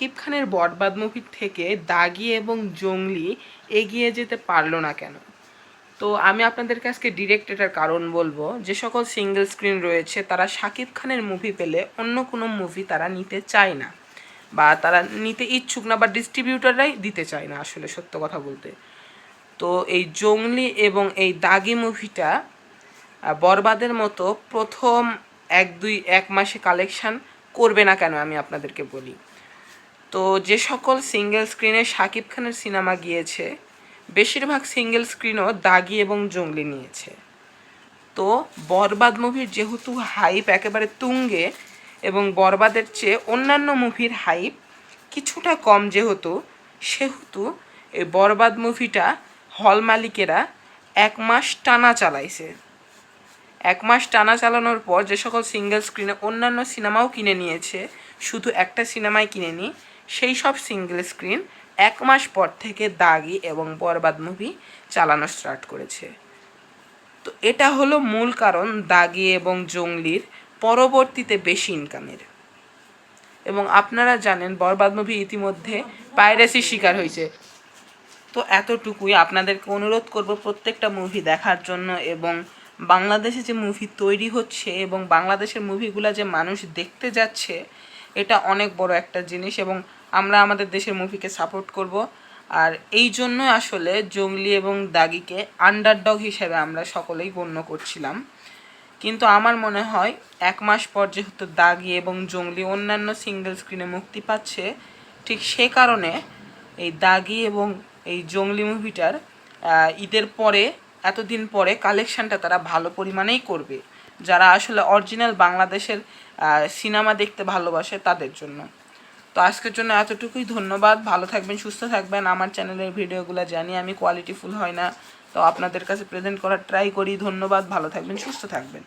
শাকিব খানের বরবাদ মুভির থেকে দাগি এবং জঙ্গলি এগিয়ে যেতে পারল না কেন? তো আমি আপনাদেরকে আজকে ডিরেক্ট এটার কারণ বলব, যে সকল সিঙ্গেল স্ক্রিন রয়েছে, তারা শাকিব খানের মুভি পেলে অন্য কোনো মুভি তারা নিতে চায় না। বা তারা নিতে ইচ্ছুক না, বা ডিস্ট্রিবিউটাররাই দিতে চায় না আসলে সত্য কথা বলতে। তো এই জঙ্গলি এবং এই দাগি মুভিটা বরবাদের মতো প্রথম এক দুই এক মাসে কালেকশান করবে না কেন আমি আপনাদেরকে বলি। তো যে সকল সিঙ্গেল স্ক্রিনে শাকিব খানের সিনেমা গিয়েছে, বেশিরভাগ সিঙ্গেল স্ক্রিনও দাগি এবং জঙ্গলি নিয়েছে। তো বরবাদ মুভির যেহেতু হাইপ একেবারে তুঙ্গে এবং বরবাদের চেয়ে অন্যান্য মুভির হাইপ কিছুটা কম যেহেতু, সেহেতু এই বরবাদ মুভিটা হল মালিকেরা এক মাস টানা চালাইছে। এক মাস টানা চালানোর পর যে সকল সিঙ্গেল স্ক্রিনে অন্যান্য সিনেমাও কিনে নিয়েছে, শুধু একটা সিনেমাই কিনেনি সেই সব সিঙ্গেল স্ক্রিন এক মাস পর থেকে দাগি এবং বরবাদ মুভি চালানো স্টার্ট করেছে। তো এটা হলো মূল কারণ দাগি এবং জঙ্গলির পরবর্তীতে বেশি ইনকামের এবং আপনারা জানেন বরবাদ মুভি ইতিমধ্যে পাইরেসির শিকার হয়েছে। তো এতটুকুই আপনাদেরকে অনুরোধ করব প্রত্যেকটা মুভি দেখার জন্য এবং বাংলাদেশে যে মুভি তৈরি হচ্ছে এবং বাংলাদেশের মুভিগুলো যে মানুষ দেখতে যাচ্ছে, এটা অনেক বড় একটা জিনিস এবং আমরা আমাদের দেশের মুভিকে সাপোর্ট করব। আর এই জন্য আসলে জঙ্গলি এবং দাগিকে আন্ডারডগ হিসেবে আমরা সকলেই গণ্য করছিলাম। কিন্তু আমার মনে হয় এক মাস পর যেহেতু দাগি এবং জঙ্গলি অন্যান্য সিঙ্গেল স্ক্রিনে মুক্তি পাচ্ছে, ঠিক সে কারণে এই দাগি এবং এই জঙ্গলি মুভিটার ঈদের পরে, এতদিন পরে কালেকশনটা তারা ভালো পরিমাণেই করবে, যারা আসলে অরিজিনাল বাংলাদেশের সিনেমা দেখতে ভালোবাসে তাদের জন্য। তো আজকের জন্য এতটুকুই। ধন্যবাদ। ভালো থাকবেন, সুস্থ থাকবেন। আমার চ্যানেলের ভিডিওগুলো জানি আমি কোয়ালিটিফুল হয় না। তো আপনাদের কাছে প্রেজেন্ট করার ট্রাই করি। ধন্যবাদ। ভালো থাকবেন, সুস্থ থাকবেন।